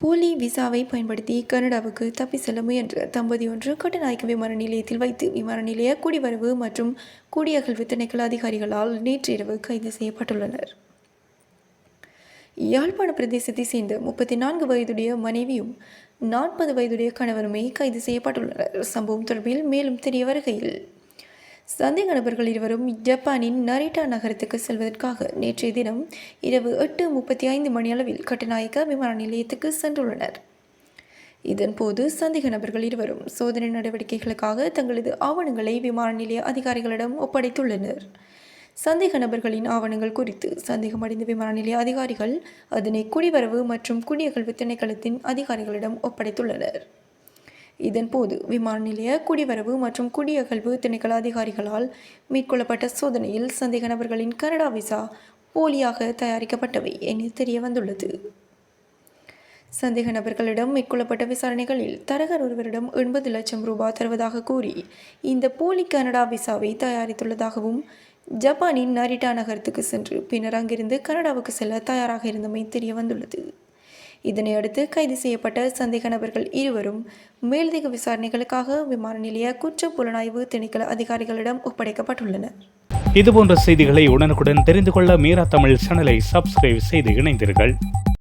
போலி விசாவை பயன்படுத்தி கனடாவுக்கு தப்பி செல்ல முயன்ற தம்பதி ஒன்று கட்டுநாயக்க விமான நிலையத்தில் வைத்து விமான நிலைய குடிவரவு மற்றும் குடியகல்வு திணைக்கள அதிகாரிகளால் நேற்றிரவு கைது செய்யப்பட்டுள்ளனர். யாழ்ப்பாண பிரதேசத்தை சேர்ந்த முப்பத்தி நான்கு வயதுடைய மனைவியும் நாற்பது வயதுடைய கணவருமே கைது செய்யப்பட்டுள்ளனர். சம்பவம் தொடர்பில் மேலும் தெரிய வருகையில் சந்தேக நபர்கள் இருவரும் ஜப்பானின் நரிட்டா நகரத்துக்கு செல்வதற்காக நேற்றைய தினம் இரவு எட்டு முப்பத்தி ஐந்து மணி அளவில் விமான நிலையத்துக்கு சென்றுள்ளனர். இதன்போது சந்தேக நபர்கள் இருவரும் சோதனை நடவடிக்கைகளுக்காக தங்களது ஆவணங்களை விமான நிலைய அதிகாரிகளிடம் ஒப்படைத்துள்ளனர். சந்தேக நபர்களின் ஆவணங்கள் குறித்து சந்தேகமடைந்த விமான நிலைய அதிகாரிகள் அதனை குடிவரவு மற்றும் குடியகல்வு திணைக்களத்தின் அதிகாரிகளிடம் ஒப்படைத்துள்ளனர். இதன்போது விமான நிலைய குடிவரவு மற்றும் குடியகழ்வு திணைக்கள அதிகாரிகளால் மேற்கொள்ளப்பட்ட சோதனையில் சந்தேக நபர்களின் கனடா விசா போலியாக தயாரிக்கப்பட்டவை என தெரிய வந்துள்ளது சந்தேக நபர்களிடம் மேற்கொள்ளப்பட்ட விசாரணைகளில் தரகர் ஒருவரிடம் எண்பது லட்சம் ரூபாய் தருவதாக கூறி இந்த போலி கனடா விசாவை தயாரித்துள்ளதாகவும் ஜப்பானின் நரிட்டா நகரத்துக்கு சென்று பின்னர் அங்கிருந்து கனடாவுக்கு செல்ல தயாராக இருந்தமை தெரிய வந்துள்ளது இதனையடுத்து கைது செய்யப்பட்ட சந்தேக நபர்கள் இருவரும் மேலதிக விசாரணைகளுக்காக விமான நிலைய குற்ற புலனாய்வு திணைக்கள அதிகாரிகளிடம் ஒப்படைக்கப்பட்டுள்ளனர். இதுபோன்ற செய்திகளை உடனுக்குடன் தெரிந்து கொள்ள மீரா தமிழ் சேனலை சப்ஸ்கிரைப் செய்து இணைந்தீர்கள்